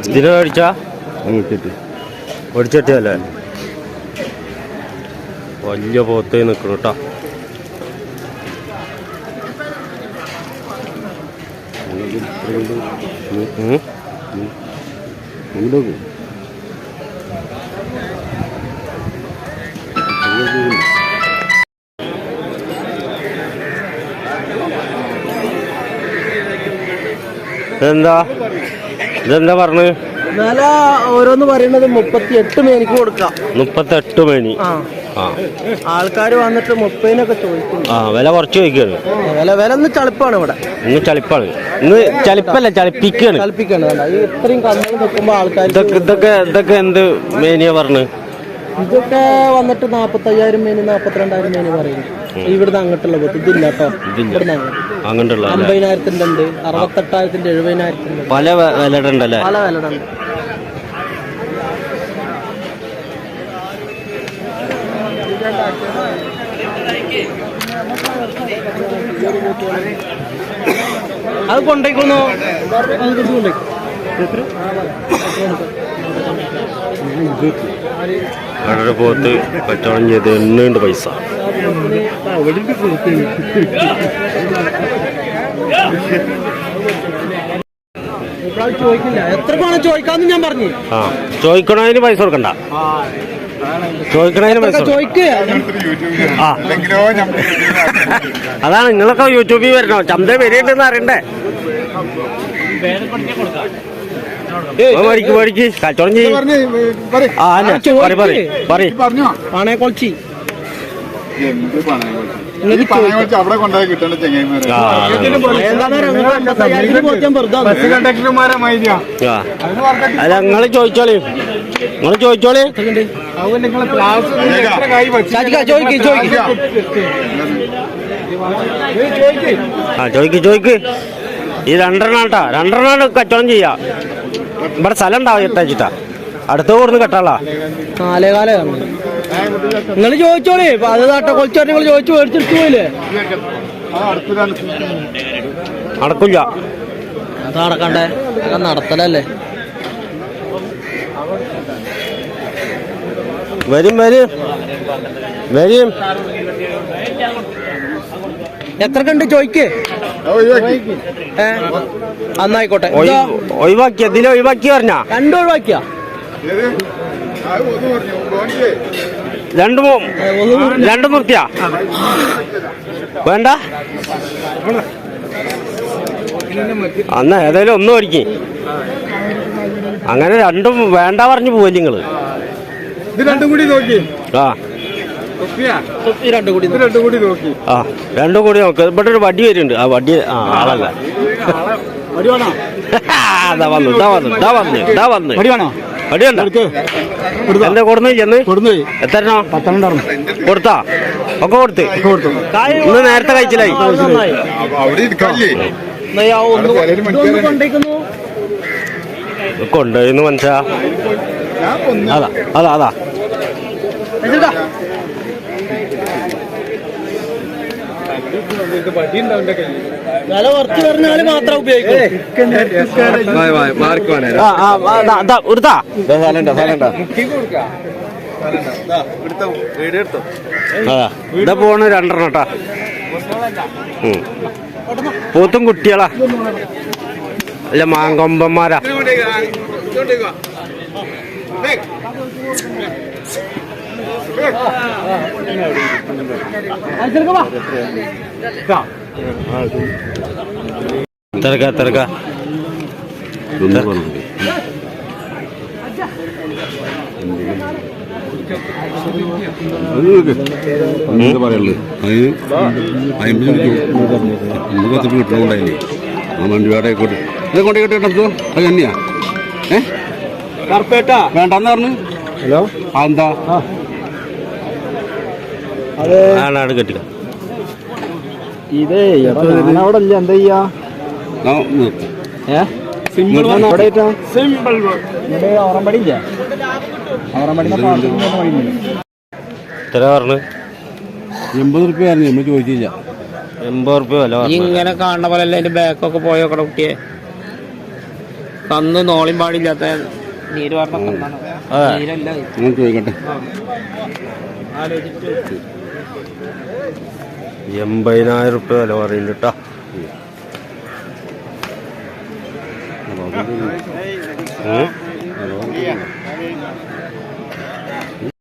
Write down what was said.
ഇതിനെ മേടിച്ചാ അങ്ങോട്ടിട്ട് മേടിച്ചിട്ടല്ലേ വലിയ പോത്തേ നിൽക്കണം കേട്ടോ ഉം. ഇതെന്താ പറഞ്ഞു? വില ഓരോന്ന് പറയുന്നത് മുപ്പത്തി എട്ട് മേനിക്ക് കൊടുക്കാം. മുപ്പത്തെട്ട് മേനി. ആൾക്കാർ വന്നിട്ട് മുപ്പതിനൊക്കെ ചോദിക്കും ആ വില കുറച്ച് ചോദിക്കാണ്. വില വില ഒന്ന് ചളിപ്പാണ് ഇവിടെ. ഇന്ന് ചളിപ്പാണ്. ഇന്ന് ചളിപ്പല്ല ചളിപ്പിക്കാണ്. ചളിപ്പിക്കാണ്. ഇത്രയും കണ്ണു നിൽക്കുമ്പോൾ ആൾക്കാർ ഇതൊക്കെ ഇതൊക്കെ ഇതൊക്കെ എന്ത് മേനിയാ പറഞ്ഞ്? ഇതൊക്കെ വന്നിട്ട് നാപ്പത്തയ്യായിരം മീന് നാപ്പത്തിരണ്ടായിരം മീന് പറയുന്നു. ഇവിടുന്ന് അങ്ങോട്ടുള്ള പോത്ത് ഇതില്ല കേട്ടോ ഇവിടുന്ന് അങ്ങോട്ടുള്ള അമ്പതിനായിരത്തിന്റെ ഉണ്ട് അറുപത്തെട്ടായിരത്തിന്റെ എഴുപതിനായിരത്തിന്റെ ഉണ്ട് പല വിലയുടെ ഉണ്ടല്ലേ പല വിലയുടെ ഉണ്ട് അത് കൊണ്ടേക്കുന്നു അവിടെ പോത്ത് കച്ചവടം ചെയ്ത് എണ്ണുണ്ട് പൈസ. ചോദിക്കണതിന് പൈസ കൊടുക്കണ്ട. ചോദിക്കണതിന് പൈസ ആ. അതാണ് നിങ്ങളൊക്കെ യൂട്യൂബിൽ വരണോ ചന്ത വരുന്നുണ്ടെന്ന് അറിയണ്ടേ? മേടിക്ക് മേടിക്ക് കച്ചവടം ചെയ്യും ആ അല്ല പറ പറ പറ പറഞ്ഞോ? ആണേ കൊളച്ചി എന്ത് അവിടെ കൊണ്ടുപോയി കിട്ടേണ്ട ചെങ്ങന്മാരെ. അല്ല നിങ്ങൾ ചോദിച്ചോളി. നിങ്ങൾ ചോദിച്ചോളി. ചോദിക്ക്, ചോദിക്ക്. ആ ചോദിക്ക് ചോദിക്ക്. ഈ രണ്ടെണ്ണാട്ടാ. രണ്ടെണ്ണാണ് രണ്ടെണ്ണം കച്ചവടം ചെയ്യാ. ഇവിടെ സ്ഥലം ഉണ്ടാവും ഇട്ടേച്ചിട്ടാ അടുത്ത കൂടുന്ന കെട്ടാളാ. നാലേകാലേ നിങ്ങൾ ചോദിച്ചോളേ അത് നാട്ടെ കൊച്ചു നിങ്ങൾ ചോദിച്ചു മേടിച്ചെടുത്തു പോയില്ലേ? നടക്കില്ല അത് നടക്കണ്ടേ? അതൊക്കെ നടത്തലല്ലേ? വരും വരും. വരും. എത്ര കണ്ട് ചോദിക്കേ ഒഴിവാക്കി ഏ? അന്നായിക്കോട്ടെ. ഒഴിവാക്കിയ ഇതോ? ഒഴിവാക്കി ഇതിൽ ഒഴിവാക്കി ഒഴിവാക്കിയ രണ്ടും ഒഴിവാക്കിയാ? പറഞ്ഞു. ഗോണിക്ക്. രണ്ട് മൂ- വേണ്ട. അന്ന് ഏതായാലും ഒന്നും ഒരുക്കി. അങ്ങനെ രണ്ടും വേണ്ട പറഞ്ഞു പോവല്ലേ നിങ്ങൾ. ഇത് രണ്ടും കൂടി നോക്കി. ആ. രണ്ടും കൂടി ഇത് രണ്ടും നോക്കി. ആ രണ്ടും നോക്ക്. ഇവിടെ ഒരു വടി വരുന്നുണ്ട്. ആ വടി ആ ആളല്ല. ഇതാ വന്നു ഇതാ വന്നു ഇതാ വന്നു ഇതാ വന്നു. ഉണ്ടോ എന്താ കൊടുന്നു ചെന്ന്? കൊടുന്നു എത്ര പത്തെണ്ണം കൊടുത്താ? ഒക്കെ കൊടുത്ത്. ഇന്ന് നേരത്തെ കഴിച്ചില്ലായി. കൊണ്ടുപോയിന്ന് കൊന്നു. അതാ അതാ അതാ. വില കുറച്ച് പറഞ്ഞാൽ മാത്രം ഉപയോഗിക്കും. പോണ് രണ്ടെണ്ണം കേട്ടാ. ഉം. പോത്തും കുട്ടികളാ. അല്ല മാങ്കൊമ്പന്മാരാ. തിരക്ക തിരക്ക. എന്താ പറയുള്ളത് അതിന് അമ്പത് നമുക്ക് പത്ത് കിട്ടണമുണ്ടായില്ലേ ആ വണ്ടി വേറെ ആയിക്കോട്ടെ ഇത് കൊണ്ടേ കിട്ടോ അത് തന്നെയാ. ഏ? വേണ്ടെന്ന് പറഞ്ഞു. ഹലോ? എന്താ? ഇതേ അവിടെ ഇല്ല. എന്താ ചെയ്യാ? എത്ര പറഞ്ഞു? എൺപത് റുപ്യ നമ്മൾ ചോദിച്ചില്ല. എൺപത് റുപ്യ വില ഇങ്ങനെ കാണുന്ന പോലെ അല്ല അതിന്റെ ബാക്കൊക്കെ കട കുട്ടിയെ? കന്ന് നോളിയും പാടില്ലാത്ത നീര് പറഞ്ഞ ചോദിക്കട്ടെ. ആലോചിച്ചിട്ട് എൺപതിനായിരം റുപ്യ വില പറയുന്നുണ്ട് കേട്ടോ